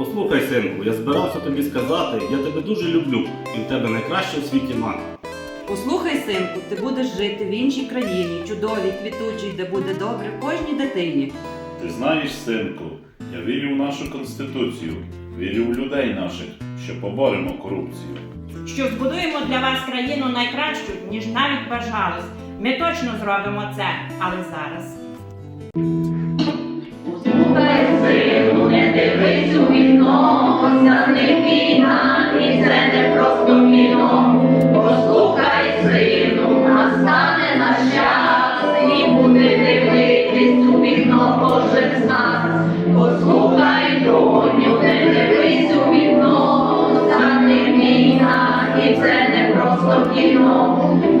Послухай, синку, я збирався тобі сказати, я тебе дуже люблю, і в тебе найкраща у світі мати. Послухай, синку, ти будеш жити в іншій країні, чудовій, квітучій, де буде добре кожній дитині. Ти знаєш, синку, я вірю в нашу конституцію, вірю в людей наших, що поборемо корупцію. що збудуємо для вас країну найкращу, ніж навіть бажалось. Ми точно зробимо це, але зараз.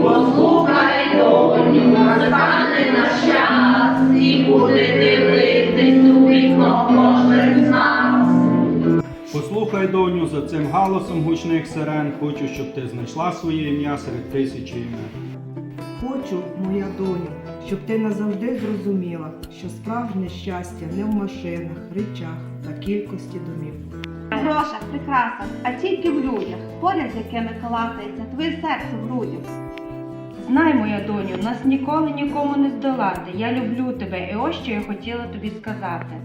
Послухай, доню, настане наш час, і буде дивитись у вікно кожен нас. Послухай, доню, за цим галасом гучних сирен, хочу, щоб ти знайшла своє ім'я серед тисячі імен. Хочу, моя доню, щоб ти назавжди зрозуміла, що справжнє щастя не в машинах, речах та кількості домів. Грошах, прикрасах, а тільки в людях, поряд з якими калатається твоє серце в грудях. Знай, моя доню, нас ніколи нікому не здолати. Я люблю тебе, і ось що я хотіла тобі сказати.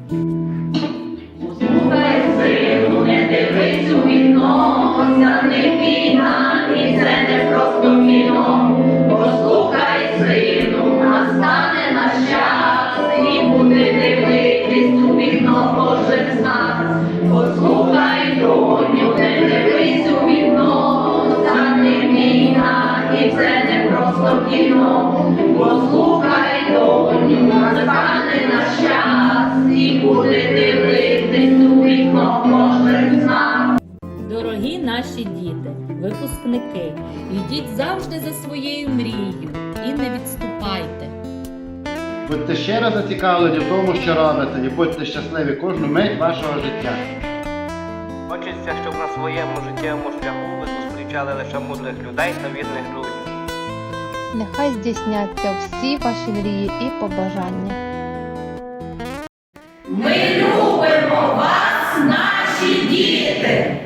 Кіно. Послухай, доню, настане наш час, і буде дивитись у вікно кожен з нас. Дорогі наші діти, випускники, йдіть завжди за своєю мрією і не відступайте. Будьте щиро зацікавлені в тому, що робите, і будьте щасливі кожну мить вашого життя. Хочеться, щоб на своєму життєвому шляху ви зустрічали лише мудрих людей та вірних друзів. Нехай здійсняться всі ваші мрії і побажання. Ми любимо вас, наші діти!